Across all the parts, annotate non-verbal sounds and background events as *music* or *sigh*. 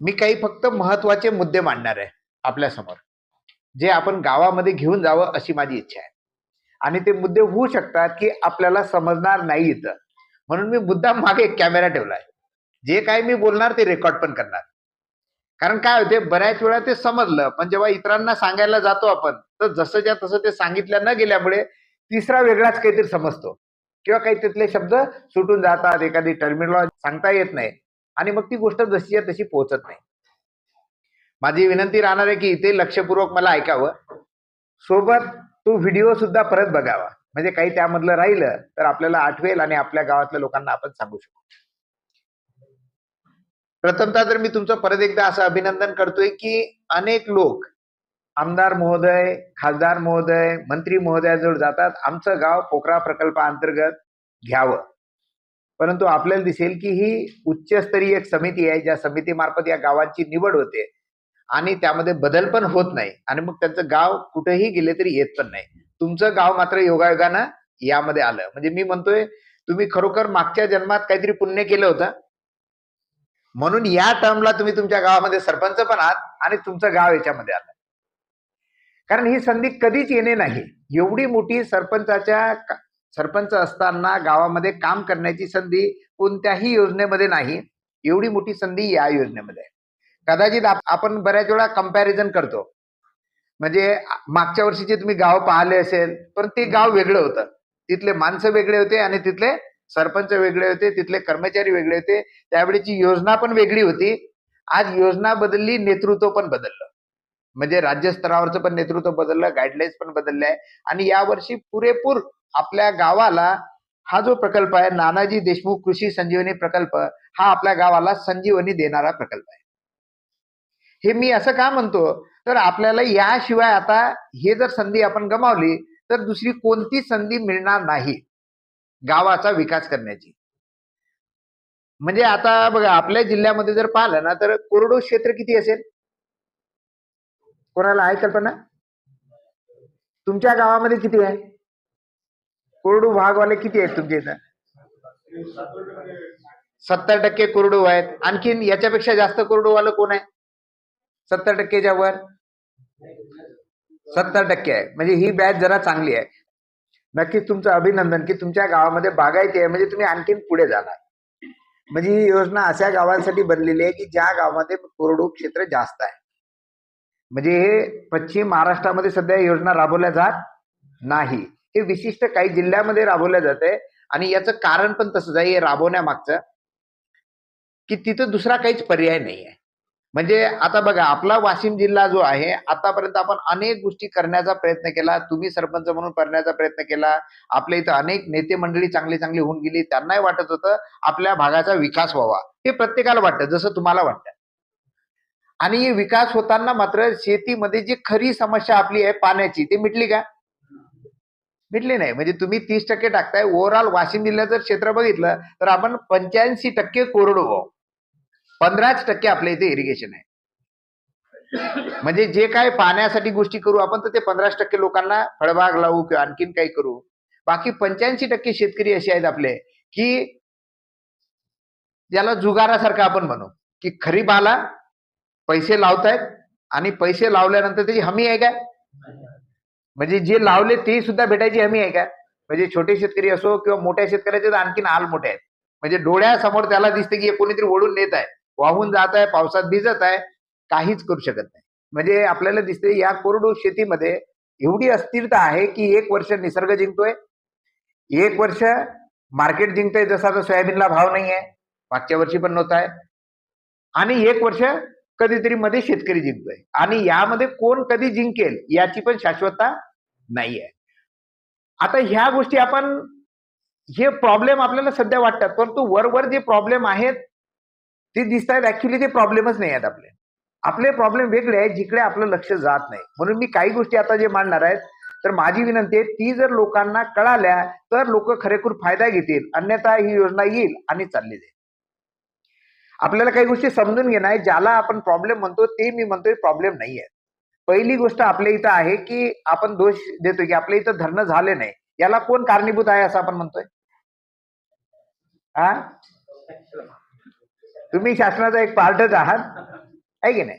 मी काही फक्त महत्त्वाचे मुद्दे मांडणार आहे आपल्यासमोर जे आपण गावामध्ये घेऊन जावं अशी माझी इच्छा आहे. आणि ते मुद्दे होऊ शकतात की आपल्याला समजणार नाही इथं. म्हणून मी मुद्दा मागे कॅमेरा ठेवलाय. जे काय मी बोलणार ते रेकॉर्ड पण करणार. कारण काय होते बऱ्याच वेळा ते समजलं पण जेव्हा इतरांना सांगायला जातो आपण तर जसंच्या तसं ते सांगितलं न गेल्यामुळे तिसरा वेगळाच काहीतरी समजतो. किंवा काही तिथले शब्द सुटून जातात एखादी टर्मिनॉलॉजी सांगता येत नाही. आणि मग ती गोष्ट जशीच्या तशी पोहोचत नाही. माझी विनंती राहणार आहे की इथे लक्षपूर्वक मला ऐकावं. सोबत तो व्हिडिओ सुद्धा परत बघावा. म्हणजे काही त्यामधलं राहिलं तर आपल्याला आठवेल आणि आपल्या गावातल्या लोकांना आपण सांगू शकू. प्रथमतः तर मी तुमचं परत एकदा असं अभिनंदन करतोय की अनेक लोक आमदार महोदय खासदार महोदय मंत्री महोदयाजवळ जातात. आमचं गाव पोखरा प्रकल्पाअंतर्गत घ्यावं. परंतु आपल्याला दिसेल की ही उच्चस्तरीय एक समिती आहे ज्या समितीमार्फत या गावांची निवड होते. आणि त्यामध्ये बदल पण होत नाही. आणि मग त्यांचं गाव कुठेही गेले तरी येत पण नाही. तुमचं गाव मात्र योगायोगानं यामध्ये आलं. म्हणजे मी म्हणतोय तुम्ही खरोखर मागच्या जन्मात काहीतरी पुण्य केलं होतं? म्हणून या टर्मला तुम्ही तुमच्या गावामध्ये सरपंच पण आहात आणि तुमचं गाव याच्यामध्ये आलं. कारण ही संधी कधीच येणे नाही. एवढी मोठी सरपंचाच्या सरपंच असताना गावामध्ये काम करण्याची संधी कोणत्याही योजनेमध्ये नाही. एवढी मोठी संधी या योजनेमध्ये. आहे कदाचित आपण बऱ्याच वेळा कंपॅरिझन करतो. म्हणजे मागच्या वर्षीचे तुम्ही गाव पाहिले असेल पण ते गाव वेगळं होतं. तिथले माणसं वेगळे होते आणि तिथले सरपंच वेगळे होते तिथले कर्मचारी वेगळे होते. त्यावेळेची योजना पण वेगळी होती. आज योजना बदलली नेतृत्व पण बदललं. म्हणजे राज्य स्तरावरचं पण नेतृत्व बदललं गाईडलाईन्स पण बदलले आहे आणि यावर्षी पुरेपूर आपल्या गावाला हा जो प्रकल्प आहे नानाजी देशमुख कृषी संजीवनी प्रकल्प हा आपल्या गावाला संजीवनी देणारा प्रकल्प आहे. हे मी असं का म्हणतो? तर आपल्याला याशिवाय आता हे जर संधी आपण गमावली तर दुसरी कोणती संधी मिळणार नाही गावाचा विकास करण्याची. म्हणजे आता बघा आपल्या जिल्ह्यामध्ये जर पाहिलं ना तर कोरडो क्षेत्र किती असेल? कोणाला आहे कल्पना? तुमच्या गावामध्ये किती आहे? कोरडू भागवाले किती आहेत तुमच्या इथं? सत्तर टक्के कोरडू आहेत. आणखीन याच्यापेक्षा जास्त कोरडूवालं कोण आहे? सत्तर टक्केच्या वर? सत्तर टक्के आहे. म्हणजे ही बॅच जरा चांगली आहे. नक्कीच तुमचं अभिनंदन की तुमच्या गावामध्ये बागायती आहे. म्हणजे तुम्ही आणखीन पुढे जाणार. म्हणजे ही योजना अशा गावांसाठी बनलेली आहे की ज्या गावामध्ये कोरडू क्षेत्र जास्त आहे. म्हणजे हे पश्चिम महाराष्ट्रामध्ये सध्या योजना राबवल्या जात नाही. हे विशिष्ट काही जिल्ह्यामध्ये राबवल्या आहे. आणि याचं कारण पण तसंच आहे हे राबवण्यामागचं. की तिथं दुसरा काहीच पर्याय नाही आहे. म्हणजे आता बघा आपला वाशिम जिल्हा जो आहे आतापर्यंत आपण अनेक गोष्टी करण्याचा प्रयत्न केला. तुम्ही सरपंच म्हणून करण्याचा प्रयत्न केला. आपल्या इथं अनेक नेते मंडळी चांगली चांगली होऊन गेली. त्यांनाही वाटत होतं आपल्या भागाचा विकास व्हावा. हे प्रत्येकाला वाटतं जसं तुम्हाला वाटतं. आणि विकास होताना मात्र शेतीमध्ये जी खरी समस्या आपली आहे पाण्याची ती मिटली का? भेटले नाही. म्हणजे तुम्ही तीस टक्के टाकताय. ओव्हरऑल वाशिम जिल्ह्याचं क्षेत्र बघितलं तर आपण पंच्याऐंशी टक्के कोरडो पंधराच टक्के आपल्या इथे इरिगेशन आहे. म्हणजे जे काय पाण्यासाठी गोष्टी करू आपण तर ते पंधराच टक्के लोकांना फळबाग लावू किंवा आणखीन काही करू. बाकी पंच्याऐंशी टक्के शेतकरी असे आहेत आपले की ज्याला जुगारासारखं आपण म्हणू की खरीप आला पैसे लावतायत आणि पैसे लावल्यानंतर त्याची हमी आहे काय? म्हणजे जे लावले ते सुद्धा भेटायची हमी आहे का? म्हणजे छोटे शेतकरी असो किंवा मोठ्या शेतकऱ्याचे तर आणखीन हाल मोठे आहेत. म्हणजे डोळ्यासमोर त्याला दिसते की हे कोणीतरी ओढून नेत आहे. वाहून जात आहे पावसात भिजत आहे काहीच करू शकत नाही. म्हणजे आपल्याला दिसते या कोरडू शेतीमध्ये एवढी अस्थिरता आहे की एक वर्ष निसर्ग जिंकतोय. एक वर्ष मार्केट जिंकतोय जसा आता सोयाबीनला भाव नाही आहे मागच्या वर्षी पण नव्हता आहे. आणि एक वर्ष कधीतरी मध्ये शेतकरी जिंकतोय. आणि यामध्ये कोण कधी जिंकेल याची पण शाश्वतता नाही आहे आता ह्या गोष्टी आपण हे प्रॉब्लेम आपल्याला सध्या वाटतात परंतु वरवर जे प्रॉब्लेम आहेत ते दिसत आहेत ऍक्च्युली ते प्रॉब्लेमच नाही आहेत आपले. आपले प्रॉब्लेम वेगळे आहेत जिकडे आपलं लक्ष जात नाही. म्हणून मी काही गोष्टी आता जे मांडणार आहेत तर माझी विनंती आहे ती जर लोकांना कळाल्या तर लोक खरेखर फायदा घेतील अन्यथा ही योजना येईल आणि चालली जाईल. आपल्याला काही गोष्टी समजून घेणार आहे ज्याला आपण प्रॉब्लेम म्हणतो ते मी म्हणतोय प्रॉब्लेम नाही आहे पहिली गोष्ट आपल्या इथं आहे की आपण दोष देतो की आपल्या इथं धरणं झाले नाही. याला कोण कारणीभूत आहे असं आपण म्हणतोय? हा तुम्ही शासनाचा एक पार्टच आहात. आहे की नाही?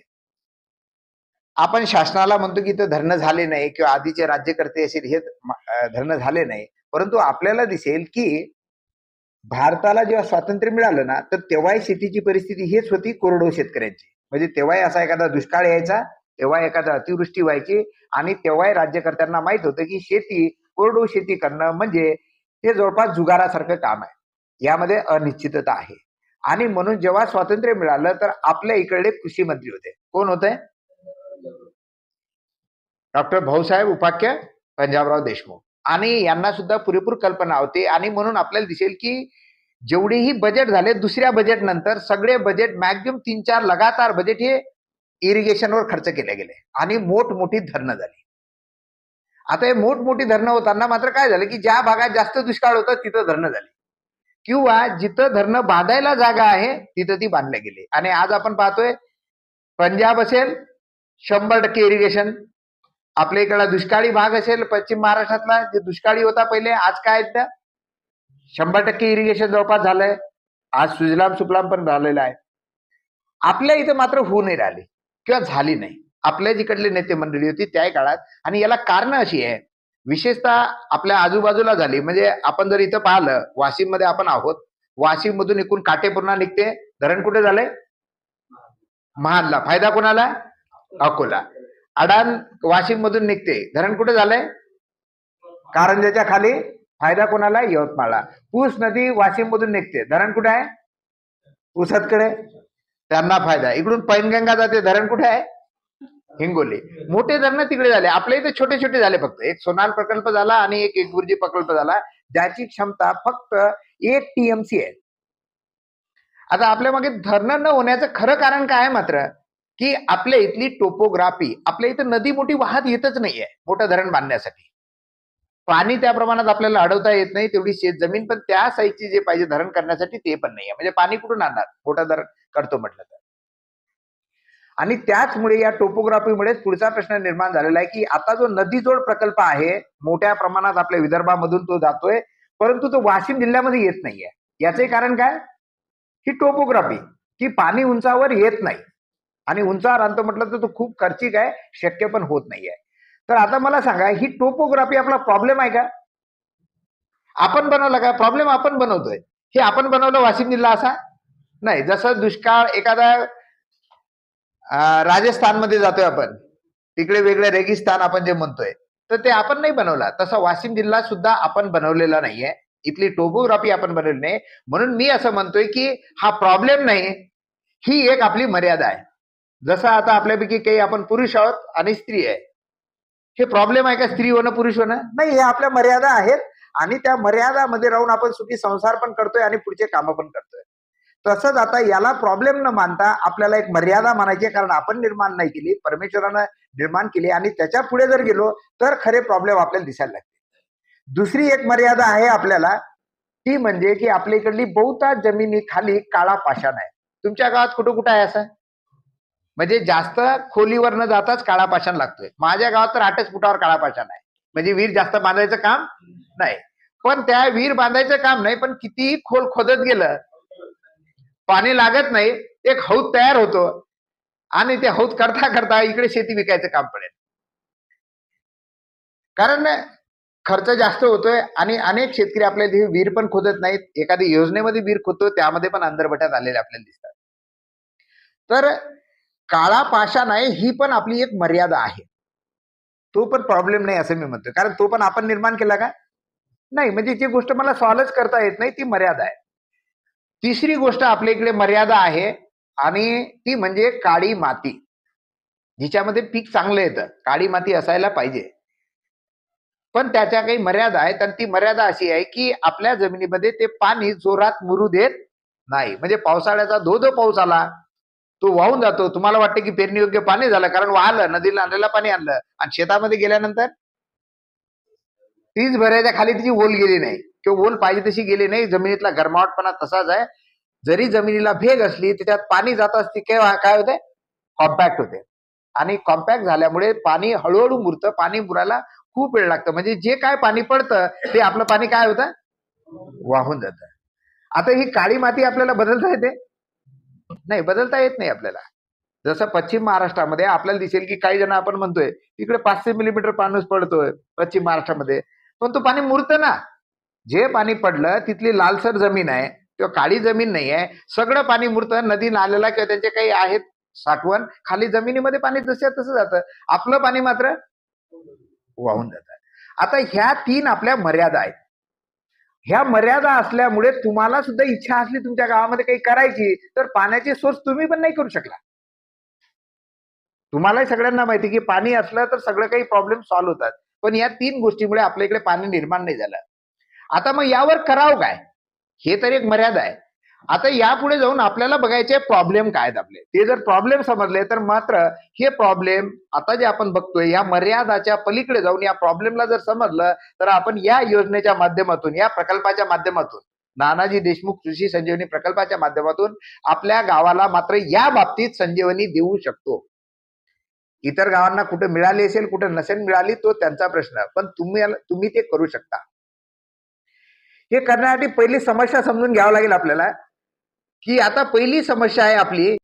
आपण शासनाला म्हणतो की इथं धरणं झाले नाही किंवा आधीचे राज्यकर्ते असेल हे धरणं झाले नाही. परंतु आपल्याला दिसेल की भारताला जेव्हा स्वातंत्र्य मिळालं ना तर तेव्हाही शेतीची परिस्थिती हेच होती कोरडो शेतकऱ्यांची. म्हणजे तेव्हाही असा एखादा दुष्काळ यायचा तेव्हा एखादा अतिवृष्टी व्हायची आणि तेव्हाही राज्यकर्त्यांना माहीत होतं की शेती कोरडू शेती करणं म्हणजे ते जवळपास जुगारासारखं काम आहे. यामध्ये अनिश्चितता आहे. आणि म्हणून जेव्हा स्वातंत्र्य मिळालं तर आपल्या इकडे कृषी मंत्री होते. कोण होते? डॉक्टर भाऊसाहेब उपाख्य पंजाबराव देशमुख. आणि यांना सुद्धा पुरेपूर कल्पना होती. आणि म्हणून आपल्याला दिसेल की जेवढेही बजेट झाले दुसऱ्या बजेट नंतर सगळे बजेट मॅक्झिमम तीन चार लगातार बजेट हे इरिगेशनवर खर्च केले गेले. आणि मोठमोठी धरणं झाली. आता हे मोठमोठी धरणं होताना मात्र काय झालं की ज्या भागात जास्त दुष्काळ होता तिथं धरणं झाली. किंवा जिथं धरणं बांधायला जागा आहे तिथं ती बांधल्या गेली. आणि आज आपण पाहतोय पंजाब असेल शंभर टक्के इरिगेशन आपल्या इकडला दुष्काळी भाग असेल पश्चिम महाराष्ट्रातला जे दुष्काळी होता पहिले आज काय आहेत त्या? शंभर टक्के इरिगेशन जवळपास झालंय. आज सुजलाम सुफलाम पण झालेलं आहे. आपल्या इथं मात्र होऊ नाही राहिले. किंवा झाली नाही. आपल्या जिकडली नेते मंडळी होती त्या काळात. आणि याला कारण अशी आहे विशेषतः आपल्या आजूबाजूला झाली. म्हणजे आपण जर इथं पाहिलं वाशिममध्ये आपण आहोत. वाशिम मधून एकूण काटेपूर्णा निघते. धरण कुठे झालंय? महाडला फायदा कोणाला? अकोला. अडाण वाशिम मधून निघते. धरण कुठे झालंय? कारंजाच्या खाली. फायदा कोणाला? यवतमाळला. पूस नदी वाशिम मधून निघते. धरण कुठे आहे? पुसदकडे. त्यांना फायदा इकडून पैनगंगा जाते धरण कुठे आहे? *laughs* हिंगोली. मोठे धरणं तिकडे झाले. आपल्या इथे छोटे छोटे झाले फक्त. एक सोनार प्रकल्प झाला आणि एक एकबुर्जी प्रकल्प झाला. ज्याची क्षमता फक्त एक टीएमसी आहे. आता आपल्या मागे धरणं न होण्याचं खरं कारण काय आहे मात्र? की आपल्या इथली टोपोग्राफी आपल्या इथं नदी मोठी वाहत येतच नाहीये मोठं धरण बांधण्यासाठी. पाणी त्या प्रमाणात आपल्याला अडवता येत नाही तेवढी शेत जमीन पण त्या साईजची जे पाहिजे धरण करण्यासाठी ते पण नाहीये. म्हणजे पाणी कुठून आणणार? मोठं धरण करतो म्हटलं तर. आणि त्याचमुळे या टोपोग्राफीमुळे पुढचा प्रश्न निर्माण झालेला आहे की आता जो नदीजोड प्रकल्प आहे मोठ्या प्रमाणात आपल्या विदर्भामधून तो जातोय परंतु तो वाशिम जिल्ह्यामध्ये येत नाहीये. याचे कारण काय? ही टोपोग्राफी की पाणी उंचावर येत नाही. आणि उंचावर आणतो म्हटलं तर तो खूप खर्चिक आहे शक्य पण होत नाहीये. तर आता मला सांगा ही टोपोग्राफी आपला प्रॉब्लेम आहे का? आपण बनवला का? प्रॉब्लेम आपण बनवतोय. हे आपण बनवलं वाशिम जिल्हा असा? नाही जसं दुष्काळ एखादा राजस्थानमध्ये जातोय आपण तिकडे वेगळे रेगिस्तान आपण जे म्हणतोय तर ते आपण नाही बनवला. तसा वाशिम जिल्हा सुद्धा आपण बनवलेला नाहीये. इथली टोपोग्राफी आपण बनवली नाही. म्हणून मी असं म्हणतोय की हा प्रॉब्लेम नाही ही एक आपली मर्यादा आहे. जसं आता आपल्यापैकी काही आपण पुरुष आहोत आणि स्त्री आहे. हे प्रॉब्लेम आहे का स्त्री होणं पुरुष होणं नाही हे आपल्या मर्यादा आहेत आणि त्या मर्यादामध्ये राहून आपण सुखी संसार पण करतोय आणि पुढचे कामं पण करतोय. तसंच आता याला प्रॉब्लेम न मानता आपल्याला एक मर्यादा मानायची कारण आपण निर्माण नाही केली परमेश्वरानं निर्माण केली आणि त्याच्या पुढे जर गेलो तर खरे प्रॉब्लेम आपल्याला दिसायला लागते दुसरी एक मर्यादा आहे आपल्याला ती म्हणजे की आपल्या इकडली बहुतांश जमिनी खाली काळा पाषाण आहे. तुमच्या गावात कुठं कुठं आहे असं? म्हणजे जास्त खोलीवर न जाताच काळा पाषाण लागतोय. माझ्या गावात तर आठच फुटावर काळा पाषाण आहे. म्हणजे विहीर जास्त बांधायचं काम नाही. पण त्या विहीर बांधायचं काम नाही पण कितीही खोल खोदत गेलं पाणी लागत नाही एक हौद तयार होतो आणि ते हौद करता करता इकडे शेती विकायचं काम पडेल. कारण खर्च जास्त होतोय आणि अनेक शेतकरी आपल्या तिथे विहीर पण खोदत नाहीत. एखादी योजनेमध्ये विहीर खोदतो त्यामध्ये पण अंधरबट्यात आलेले आपल्याला दिसतात. तर काळा पाषाण आहे ही पण आपली एक मर्यादा आहे. तो पण प्रॉब्लेम नाही असं मी म्हणतोय. कारण तो पण आपण निर्माण केला का? नाही म्हणजे जी गोष्ट मला सॉल्वच करता येत नाही ती मर्यादा आहे. तिसरी गोष्ट आपल्या इकडे मर्यादा आहे आणि ती म्हणजे काळी माती. जिच्यामध्ये पीक चांगलं येतं. काळी माती असायला पाहिजे. पण त्याच्या काही मर्यादा आहेत आणि ती मर्यादा अशी आहे की आपल्या जमिनीमध्ये ते पाणी जोरात मुरू देत नाही. म्हणजे पावसाळ्याचा धो धो पाऊस आला तो वाहून जातो. तुम्हाला वाटतं की पेरणी योग्य पाणी झालं कारण वाहलं नदीला आणलेलं पाणी आणलं. आणि शेतामध्ये गेल्यानंतर तीच भरायच्या खाली तिची ओल गेली नाही. किंवा ओल पाहिजे तशी गेली नाही. जमिनीतला गरमावटपणा तसाच आहे. जरी जमिनीला भेग असली त्याच्यात पाणी जात असते केव्हा काय होते? कॉम्पॅक्ट होते. आणि कॉम्पॅक्ट झाल्यामुळे पाणी हळूहळू मुरतं. पाणी मुरायला खूप वेळ लागतं. म्हणजे जे काय पाणी पडतं ते आपलं पाणी काय होतं? वाहून जातं. आता ही काळी माती आपल्याला बदलता येते? नाही बदलता येत नाही आपल्याला. जसं पश्चिम महाराष्ट्रामध्ये आपल्याला दिसेल की काही जण आपण म्हणतोय इकडे पाचशे मिलीमीटर पाणूस पडतोय पश्चिम महाराष्ट्रामध्ये. पण तो पाणी मुरतं ना. जे पाणी पडलं तिथली लालसर जमीन आहे किंवा काळी जमीन नाही आहे सगळं पाणी मुरतं नदी नाल्याला किंवा त्यांचे काही आहेत साठवण खाली जमिनीमध्ये पाणी जसं तसं जातं. आपलं पाणी मात्र वाहून जातं. आता ह्या तीन आपल्या मर्यादा आहेत. ह्या मर्यादा असल्यामुळे तुम्हाला सुद्धा इच्छा असली तुमच्या गावामध्ये काही करायची तर पाण्याचे सोर्स तुम्ही पण नाही करू शकला. तुम्हालाही सगळ्यांना माहिती की पाणी असलं तर सगळं काही प्रॉब्लेम सॉल्व्ह होतात. पण या तीन गोष्टीमुळे आपल्या इकडे पाणी निर्माण नाही झालं. आता मग यावर करावं काय? हे तर एक मर्यादा आहे. आता यापुढे जाऊन आपल्याला बघायचे प्रॉब्लेम काय आहेत आपले. ते जर प्रॉब्लेम समजले तर मात्र हे प्रॉब्लेम आता जे आपण बघतोय या मर्यादाच्या पलीकडे जाऊन या प्रॉब्लेमला जर समजलं तर आपण या योजनेच्या माध्यमातून या प्रकल्पाच्या माध्यमातून नानाजी देशमुख कृषी संजीवनी प्रकल्पाच्या माध्यमातून आपल्या गावाला मात्र या बाबतीत संजीवनी देऊ शकतो. इतर गावांना कुठे मिळाली असेल कुठे नसेल मिळाली तो त्यांचा प्रश्न पण तुम्ही तुम्ही ते करू शकता. हे करण्यासाठी पहिली समस्या समजून घ्यावं लागेल आपल्याला की आता पहिली समस्या आहे आपली